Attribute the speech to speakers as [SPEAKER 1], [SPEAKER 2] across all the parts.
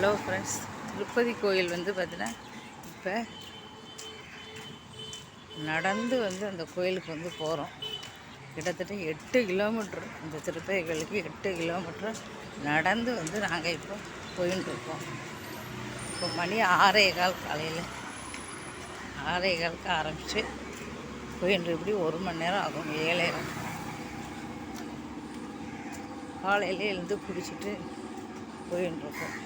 [SPEAKER 1] Hello friends Tirupati கோயில் வந்து பார்த்தீங்கன்னா இப்போ நடந்து வந்து அந்த கோயிலுக்கு வந்து போகிறோம். கிட்டத்தட்ட எட்டு கிலோமீட்ரு இந்த திருப்பதி கோயிலுக்கு எட்டு கிலோமீட்ரு நடந்து வந்து நாங்கள் இப்போ போயின்னு இருக்கோம். இப்போ மணி ஆறே கால் காலையில். ஆறே காலுக்கு ஆரம்பித்து போயின்னு இப்படி ஒரு மணி நேரம் ஆகும் ஏழேரம் காலையிலே எழுந்து குடிச்சிட்டு போயின்னு இருக்கோம்.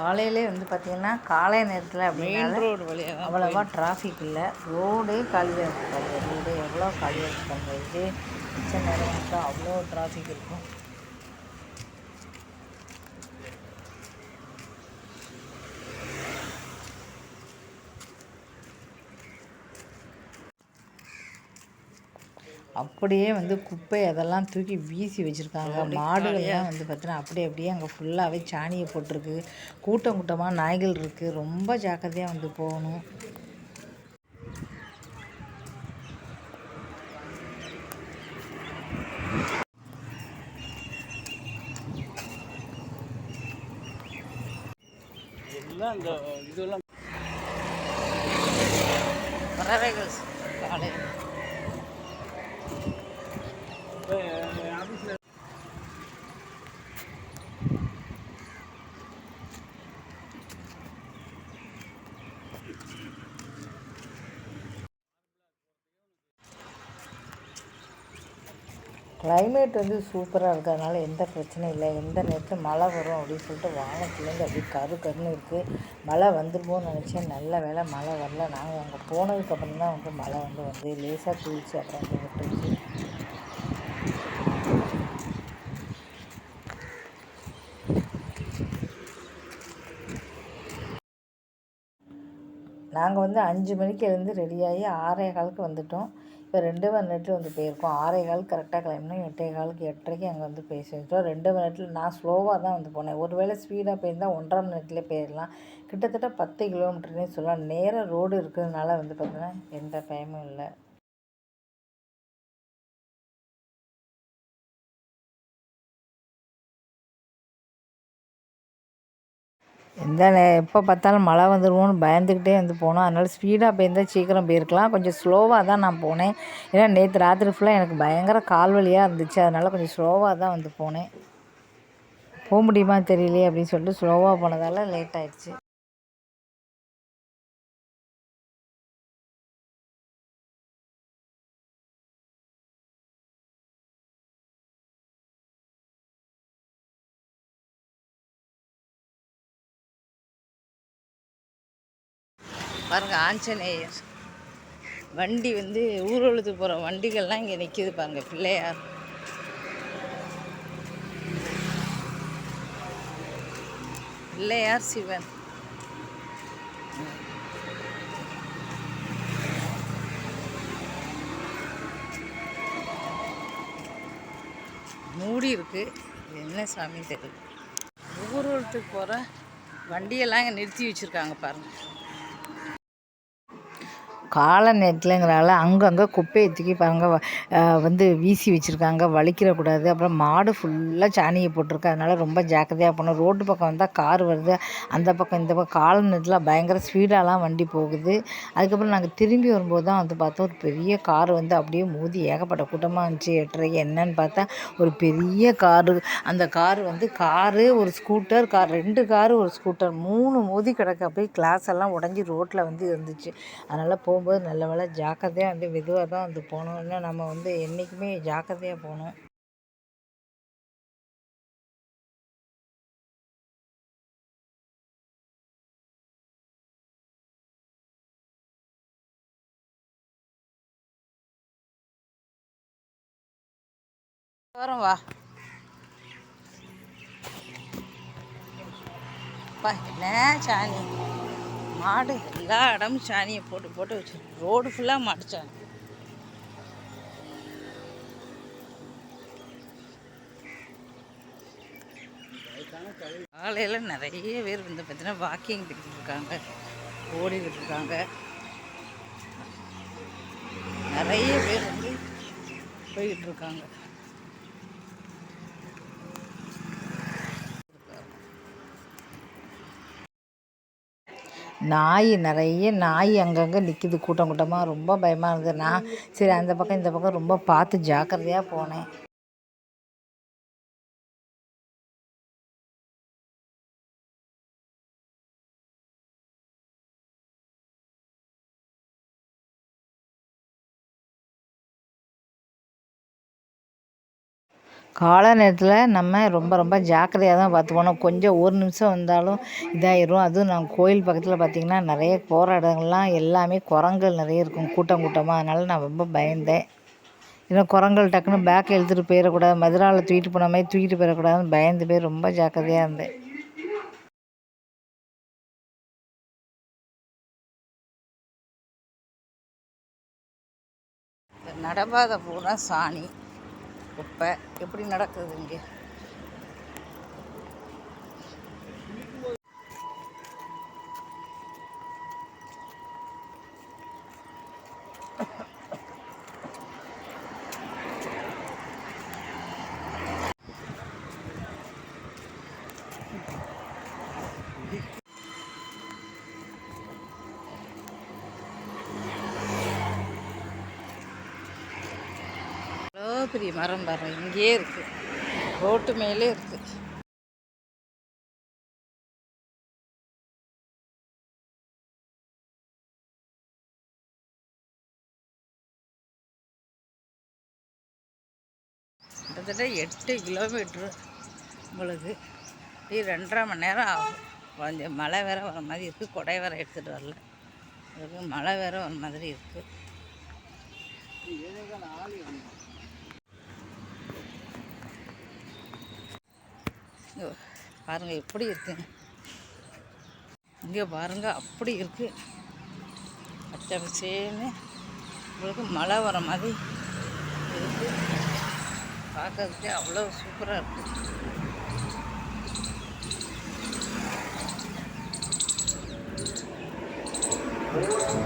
[SPEAKER 1] காலையிலே வந்து பார்த்திங்கன்னா காலை நேரத்தில் அப்படின்னால
[SPEAKER 2] ரோடு வழியாக
[SPEAKER 1] அவ்வளோவா டிராஃபிக் இல்லை. ரோடே காலியாக இருக்காது ரோடு எவ்வளோ காலியாக இருக்காங்க இது மிச்ச நேரம் மட்டும் அவ்வளோ டிராஃபிக் இருக்கும். அப்படியே வந்து குப்பை அதெல்லாம் தூக்கி வீசி வச்சுருக்காங்க. மாடுகள்லாம் வந்து பார்த்தீங்கன்னா அப்படியே அப்படியே அங்கே ஃபுல்லாகவே சாணியை போட்டிருக்கு. கூட்டம் கூட்டமாக நாய்கள் இருக்குது ரொம்ப ஜாக்கிரதையாக வந்து போகணும்.
[SPEAKER 2] எல்லாம் இந்த இதெல்லாம்
[SPEAKER 1] பறவைகள் காலை கிளைமேட் வந்து சூப்பராக இருக்கிறதுனால எந்த பிரச்சனையும் இல்லை. எந்த நேரத்தில் மழை வரும் அப்படின்னு சொல்லிட்டு வானத்துலேருந்து அப்படியே கரு கருன்னு இருக்குது மழை வந்துருமோன்னு நினச்சேன். நல்ல வேளை மழை வரல. நாங்கள் அங்கே போனதுக்கப்புறம் தான் வந்து மழை வந்து வந்து லேசாக தூளிச்சு அப்புறம் வந்து விட்டுருச்சு நாங்கள் வந்து அஞ்சு மணிக்கு எழுந்து ரெடியாகி ஆறே காலுக்கு வந்துட்டோம். இப்போ ரெண்டு மணி நேரத்தில் வந்து போயிருக்கோம். ஆறே கால் கரெக்டாக கிளம்பினோம் எட்டே காலுக்கு எட்டரைக்கு அங்கே வந்து போய் சேர்ந்துட்டோம் ரெண்டு மணி நேரத்தில் நான் ஸ்லோவாக தான் வந்து போனேன். ஒருவேளை ஸ்பீடாக போயிருந்தால் ஒன்றரை மணி நேரத்துலேயே போயிடலாம் கிட்டத்தட்ட பத்து கிலோமீட்டர்னே சொல்லலாம். நேராக ரோடு இருக்கிறதுனால வந்து பார்த்தீங்கன்னா எந்த பயமும் இல்லை. எந்த எப்போ பார்த்தாலும் மழை வந்துடுவோம்னு பயந்துக்கிட்டே வந்து போனோம். அதனால் ஸ்பீடாக போயிருந்தால் சீக்கிரம் போயிருக்கலாம். கொஞ்சம் ஸ்லோவாக தான் நான் போனேன். ஏன்னா நேற்று ராத்திரி ஃபுல்லாக எனக்கு பயங்கர கால் வலியாக இருந்துச்சு. அதனால் கொஞ்சம் ஸ்லோவாக தான் வந்து போனேன். போக முடியுமா தெரியலையே அப்படின்னு சொல்லிட்டு ஸ்லோவாக போனதால் லேட் ஆயிடுச்சு. பாருங்க ஆஞ்சநேயர். வண்டி வந்து ஊர்வலத்துக்கு போகிற வண்டிகள்லாம் இங்கே நிற்கிது பாருங்க பிள்ளையார் பிள்ளையார் சிவன். மூடி இருக்குது என்ன சாமி தெரியல. ஊர்வலத்துக்கு போகிற வண்டியெல்லாம் இங்கே நிறுத்தி வச்சுருக்காங்க பாருங்கள் கால நேரத்துலங்கிறனால அங்கங்கே குப்பையை தூக்கி பாருங்க வந்து வீசி வச்சுருக்காங்க. வலிக்கிறக்கூடாது. அப்புறம் மாடு ஃபுல்லாக சாணியை போட்டிருக்கு. அதனால ரொம்ப ஜாக்கிரதையாக போகணும். ரோட்டு பக்கம் வந்தால் கார் வருது. அந்த பக்கம் இந்த பக்கம் கால நேரத்தில் பயங்கர ஸ்பீடாலாம் வண்டி போகுது. அதுக்கப்புறம் நாங்கள் திரும்பி வரும்போது தான் வந்து பார்த்தோம் ஒரு பெரிய கார் வந்து அப்படியே மோதி ஏகப்பட்ட கூட்டமாக இருந்துச்சு. எட்டரைக்கு என்னன்னு பார்த்தா ஒரு பெரிய காரு. அந்த கார் வந்து காரு ஒரு ஸ்கூட்டர் கார் ரெண்டு காரு ஒரு ஸ்கூட்டர் மூணு மோதி கிடக்கு அப்படியே கிளாஸ் எல்லாம் உடஞ்சி ரோட்டில் வந்து இருந்துச்சு. அதனால் போகும்போது நல்ல வேலை ஜாக்கிரதையாக வந்து மெதுவாக தான் வந்து போகணும். இன்னும் நம்ம வந்து என்றைக்குமே ஜாக்கிரதையாக போகணும். வரோம் வா. பா என்ன சாணி? மாடு எல்லா இடமும் சாணியை போட்டு போட்டு வச்சு ரோடு ஃபுல்லாக மாட்டு சாணி காலையில் நிறைய பேர் வந்து பார்த்தீங்கன்னா வாக்கிங் போயிட்டு இருக்காங்க
[SPEAKER 3] ஓடிக்கிட்டு இருக்காங்க. நிறைய பேர் வந்து போய்கிட்டு இருக்காங்க. நாய் நிறைய நாய் அங்கங்கே நிற்கிது கூட்டம் கூட்டமாக ரொம்ப பயமாக இருந்தது. நான் சரி அந்த பக்கம் இந்த பக்கம் ரொம்ப பார்த்து ஜாக்கிரதையாக போனேன். காலை நேரத்தில் நம்ம ரொம்ப ரொம்ப ஜாக்கிரதையாக தான் பார்த்து போனோம் கொஞ்சம் ஒரு நிமிஷம் வந்தாலும் இதாயிரும். அதுவும் நான் கோயில் பக்கத்தில் பார்த்திங்கன்னா நிறைய போகிற இடங்கள்லாம் எல்லாமே குரங்குகள் நிறைய இருக்கும் கூட்டம் கூட்டமாக அதனால் நான் ரொம்ப பயந்தேன். இன்னும் குரங்கள் டக்குன்னு பேக்கில் எடுத்துகிட்டு போயிடக்கூடாது. மதுராவில் தூக்கிட்டு போன மாதிரி தூக்கிட்டு போயிடக்கூடாதுன்னு பயந்து போய் ரொம்ப ஜாக்கிரதையாக இருந்தேன். இந்த பூரா சாணி. குப்பை எப்படி நடக்குது இங்கே எவ்வளோ பெரிய மரம் பாருங்க இங்கேயே இருக்கு. ரோட்டு மேலே இருக்கு. கிட்டத்தட்ட எட்டு கிலோமீட்ரு உங்களுக்கு ரெண்டரை மணி நேரம் ஆகும். கொஞ்சம் மழை வேற வர மாதிரி இருக்குது கொடை வேற எடுத்துகிட்டு வரல. அதுக்கு மழை வேற வர மாதிரி இருக்குது இங்கே பாருங்க எப்படி இருக்குங்க இங்கே பாருங்க அப்படி இருக்குது பச்சை பச்சேன்னு உங்களுக்கு மழை வர மாதிரி இருக்குது பார்க்கறதுக்கே அவ்வளோ சூப்பராக இருக்குது Thank you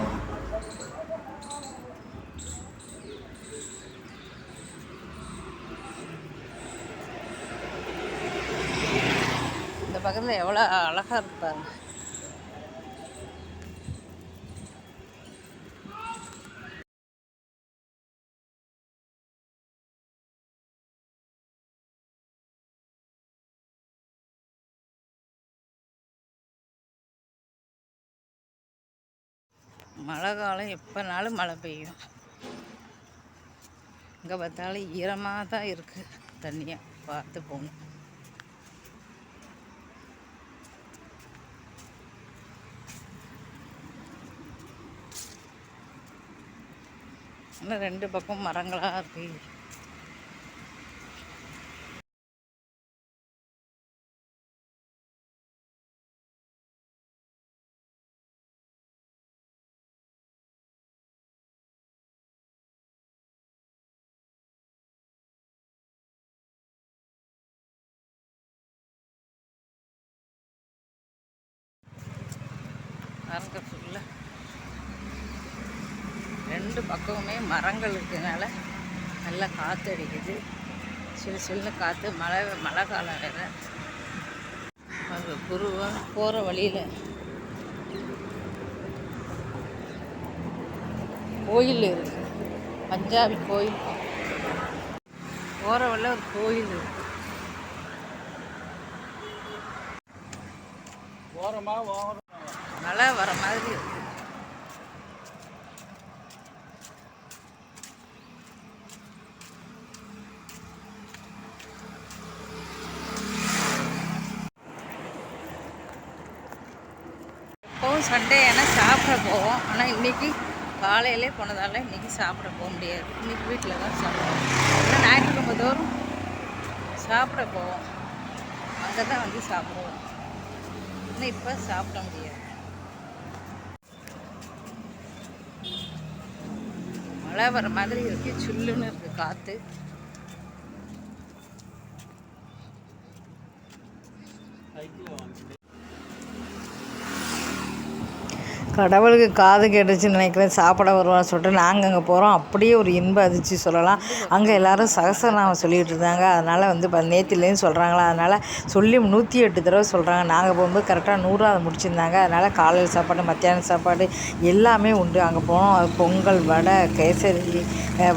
[SPEAKER 3] பக்கத்தில் எவ்வளோ அழகாக இருப்பாங்க மழை காலம் எப்போனாலும் மழை பெய்யும். எங்கே பார்த்தாலும் ஈரமாக தான் இருக்குது தண்ணியாக பார்த்து போகணும். ஆனால் ரெண்டு பக்கம் மரங்களாக இருக்கு பாருங்க ஃபுல்லாக ரெண்டு பக்கமுமே மரங்கள் இருக்கிறதுனால நல்லா காற்று அடிக்குது. சிலு சிலுன்னு காற்று மழை மழை காலம் வேறு. குருவாக போகிற வழியில். கோயில் இருக்கு. பஞ்சாபி கோயில். போகிற வழியில் ஒரு கோயில் இருக்கு.
[SPEAKER 2] ஓரமா ஓரம்.
[SPEAKER 3] மழை வர மாதிரி இருக்கு. எப்போவும் சண்டே ஆனால் சாப்பிட போவோம். ஆனால் இன்னைக்கு காலையிலே போனதால் இன்றைக்கி சாப்பிட போக முடியாது. இன்னைக்கு வீட்டில் தான் சாப்பிடுவோம். ஆனால் ஞாயிற்றுக்கிழமை தோறும் சாப்பிட போவோம். அங்கே தான் வந்து சாப்பிடுவோம். ஆனால் இப்போ சாப்பிட முடியாது. மழை வர மாதிரி இருக்குது சுல்லுன்னு இருக்குது காற்று
[SPEAKER 1] கடவுளுக்கு காது கேட்டுச்சுன்னு நினைக்கிறேன் சாப்பிட வருவான்னு சொல்லிட்டு நாங்கள் அங்கே போகிறோம் அப்படியே ஒரு இன்ப அதிர்ச்சி சொல்லலாம். அங்கே எல்லாரும் சகசரநாமம் சொல்லிகிட்டு இருந்தாங்க. அதனால் வந்து இப்போ நேத்திலேருந்து சொல்கிறாங்களா அதனால் சொல்லி நூற்றி எட்டு தடவை சொல்கிறாங்க நாங்கள் போகும்போது கரெக்டாக நூறாவது முடிச்சிருந்தாங்க. அதனால் காலையில் சாப்பாடு மத்தியானம் சாப்பாடு எல்லாமே உண்டு. அங்கே போனோம். அது பொங்கல் வடை கேசரி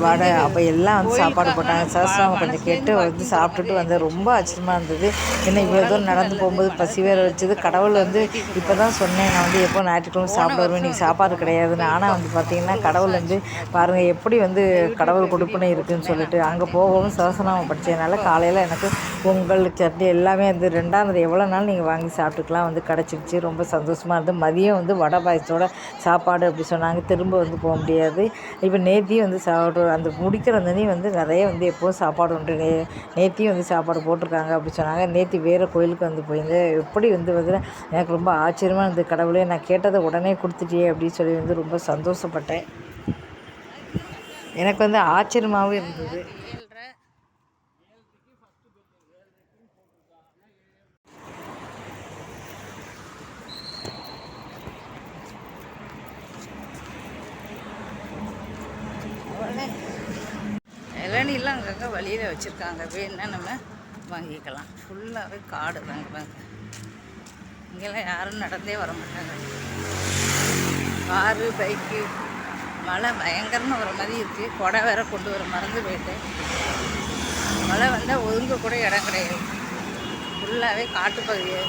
[SPEAKER 1] வடை அப்போ எல்லாம் வந்து சாப்பாடு போட்டாங்க. சகசரநாமம் கொஞ்சம் கேட்டு வந்து சாப்பிட்டுட்டு வந்து ரொம்ப ஆச்சரியமாக இருந்தது. என்ன இவ்வளோ தூரம் நடந்து போகும்போது பசி வேற வச்சது. கடவுள் வந்து இப்போ தான் சொன்னேன். நான் வந்து எப்போ ஞாயிற்றுக்கிழமை சாப்பிட வருவேன் இன்றைக்கி சாப்பாடு கிடையாதுன்னு ஆனால் வந்து பார்த்திங்கன்னா கடவுள் வந்து பாருங்கள் எப்படி வந்து கடவுள் கொடுப்புனே இருக்குன்னு சொல்லிட்டு அங்கே போகவும் சகசநாமம் படித்ததுனால காலையில் எனக்கு பொங்கல் சட்னி எல்லாமே வந்து ரெண்டாவது எவ்வளோ நாள் நீங்கள் வாங்கி சாப்பிட்டுக்கலாம் வந்து கிடச்சிருச்சு. ரொம்ப சந்தோஷமாக இருந்து மதியம் வந்து வடை பாயசத்தோட சாப்பாடு அப்படி சொன்னாங்க. திரும்ப வந்து போக முடியாது. இப்போ நேத்தியும் வந்து சாப்பிடு அந்த முடிக்கிற அந்தனையும் வந்து நிறைய வந்து எப்போவும் சாப்பாடு உண்டு. நே நேத்தியும் வந்து சாப்பாடு போட்டிருக்காங்க அப்படி சொன்னாங்க. நேத்தி வேறு கோயிலுக்கு வந்து போயிருந்தேன். எப்படி வந்து வந்து எனக்கு ரொம்ப ஆச்சரியமாக இருந்தது. கடவுளே நான் கேட்டதை உடனே கொடுத்துட்டியே அப்படின்னு சொல்லி வந்து ரொம்ப சந்தோஷப்பட்டேன். எனக்கு வந்து ஆச்சரியமாகவும் இருந்தது. இளநிலாம் அங்கங்கே வழியில் வச்சுருக்காங்க. வேணுன்னா நம்ம வாங்கிக்கலாம். ஃபுல்லாகவே காடு தாங்க இங்கெல்லாம் யாரும் நடந்தே வர மாட்டாங்க. காரு பைக்கு மழை பயங்கரமாக வர மாதிரி இருக்குது கொடை வேற கொண்டு வர மறந்து போயிட்டேன். மழை வந்தால் ஒதுங்க கூட இடம் கிடையாது. ஃபுல்லாகவே காட்டுப்பகுதியே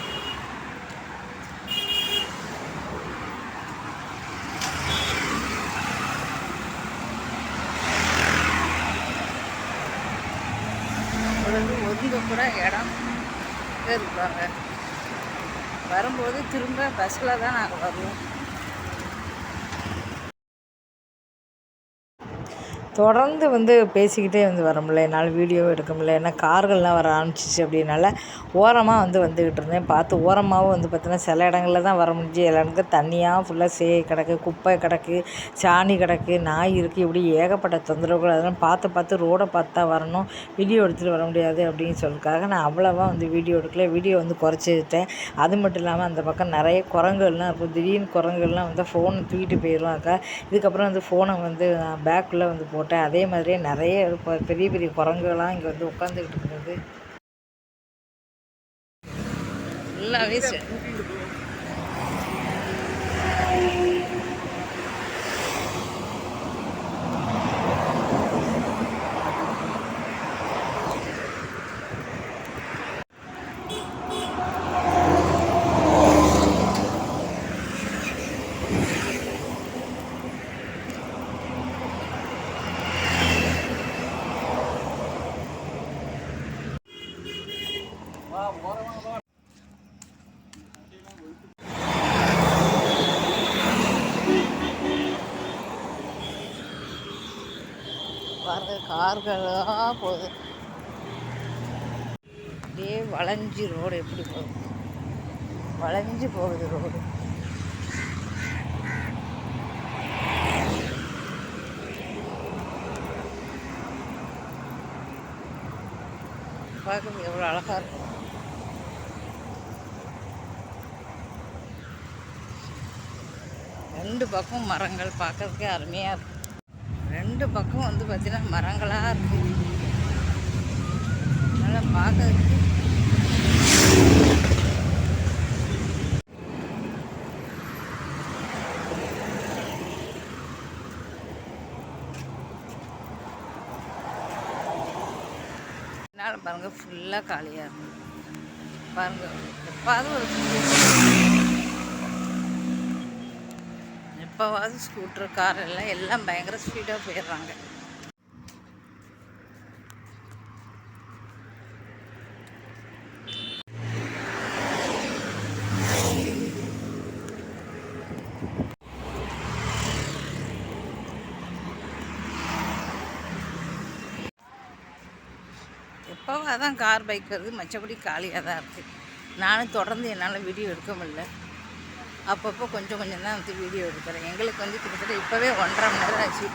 [SPEAKER 1] ஒதுங்க கூட இடம் இருப்பாங்க வரும்போது திரும்ப பஸ்ஸில் தான் நாங்கள் வருவோம். தொடர்ந்து வந்து பேசிக்கிட்டே வந்து வர முடியல. என்னால் வீடியோ எடுக்க முடியல. ஏன்னா கார்கள்லாம் வர ஆரம்பிச்சிச்சு அப்படின்னால ஓரமாக வந்து வந்துக்கிட்டு இருந்தேன். பார்த்து ஓரமாகவும் வந்து பார்த்தீங்கன்னா சில இடங்களில் தான் வர முடிஞ்சு. எல்லா இடத்துக்கும் தண்ணியாக ஃபுல்லாக சே கிடக்கு குப்பை கிடக்கு சாணி கிடக்கு நாய் இருக்குது இப்படி ஏகப்பட்ட தொந்தரவுகள் அதெல்லாம் பார்த்து பார்த்து ரோடை பார்த்தா வரணும். வீடியோ எடுத்துகிட்டு வர முடியாது அப்படின்னு சொல்லிருக்காக நான் அவ்வளோவா வந்து வீடியோ எடுக்கல. வீடியோ வந்து குறைச்சிட்டேன். அது மட்டும் இல்லாமல் அந்த பக்கம் நிறைய குரங்குகள்லாம் இருக்கும். திடீர்னு குரங்குகள்லாம் வந்து ஃபோனை தூக்கிட்டு போயிடுவாங்க. இதுக்கப்புறம் வந்து ஃபோனை வந்து நான் பேக்குள்ளே வந்து போட்டு போட்டேன். அதே மாதிரியே நிறைய இப்போ பெரிய பெரிய குரங்குகள்லாம் இங்கே வந்து உட்காந்துக்கிட்டு இருக்குது எல்லாமே செ- பாருங்க கார்களாக போகுது. அப்படியே வளைஞ்சி ரோடு எப்படி போகுது? வளைஞ்சு போகுது ரோடு பார்க்க எவ்வளோ அழகாக இருக்கும் ரெண்டு பக்கம் மரங்கள் பார்க்கறதுக்கே அருமையாக இருக்கும் ரெண்டு பக்கம் வந்து பார்த்தீங்கன்னா மரங்களாக இருக்கும் நல்லா பார்க்கறதுக்கு என்னால் பாருங்கள் ஃபுல்லாக காலியாக இருக்கும் பாருங்கள் எப்பாவது ஒரு எப்போவாவது ஸ்கூட்ரு கார் எல்லாம் எல்லாம் பயங்கர ஸ்பீடாக போயிடுறாங்க. எப்போவாதான் கார் பைக் வருது மற்றபடி காலியாக தான் இருக்குது நானும் தொடர்ந்து என்னால் வீடியோ எடுக்க முடியல. அப்பப்போ கொஞ்சம் கொஞ்சம் தான் வந்து வீடியோ எடுக்கிறேன். எங்களுக்கு வந்து கிட்டத்தட்ட இப்போவே ஒன்றரை மணி நேரம் ஆச்சு.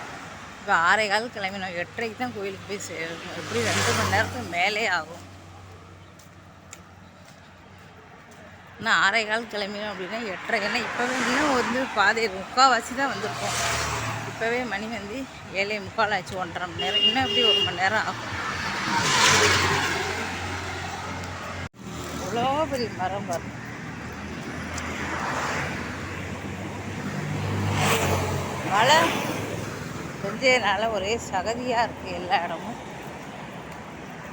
[SPEAKER 1] இப்போ ஆறே கால் கிளம்பினோம். எட்டரைக்கு தான் கோயிலுக்கு போய் சேரணும். எப்படி ரெண்டு மணி நேரத்துக்கு மேலே ஆகும். இன்னும் ஆறே கால் கிளம்பினோம் அப்படின்னா எட்டரை ஏன்னா இப்போவே இன்னும் வந்து
[SPEAKER 3] பாதை முக்கால்வாசி தான் வந்திருக்கோம். இப்போவே மணி வந்து ஏழே முக்கால் ஆச்சு ஒன்றரை மணி நேரம். இன்னும் எப்படி ஒரு மணி நேரம் ஆகும். அவ்வளோ பெரிய மரம் வரும் மழை. பெஞ்சதுனால ஒரே சகதியாக இருக்குது எல்லா இடமும்.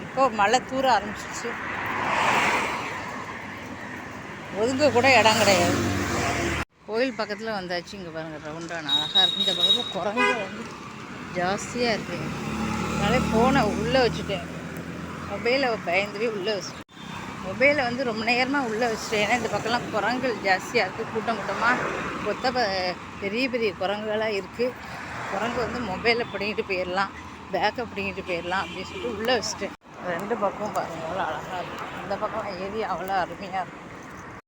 [SPEAKER 3] இப்போ மழை தூர ஆரம்பிச்சிச்சு ஒதுங்க கூட இடம் கிடையாது. கோயில் பக்கத்தில் வந்தாச்சு இங்கே பாருங்கள் ரவுண்டான. அழகாக இருக்குது இந்த பக்கத்தில் குரங்கு வந்து ஜாஸ்தியாக இருக்குது அதனால் ஃபோனை உள்ளே வச்சுட்டேன். மொபைலை பயந்துவே உள்ளே வச்சுட்டேன். மொபைலை வந்து ரொம்ப நேரமாக உள்ளே வச்சுட்டேன். ஏன்னா இந்த பக்கம்லாம் குரங்குகள் ஜாஸ்தியாக இருக்குது கூட்டம் கூட்டமாக கொத்த ப- பெரிய பெரிய குரங்குகளாக இருக்குது குரங்கு வந்து மொபைலில் பிடிங்கிட்டு போயிடலாம் பேக்கை பிடிங்கிட்டு போயிடலாம் அப்படின்னு சொல்லிட்டு உள்ளே வச்சுட்டேன் ரெண்டு பக்கமும் பாருங்கள் அவ்வளோ அழகாக இருக்கும் இந்த பக்கம் ஏரி அவ்வளோ அருமையாக இருக்கும்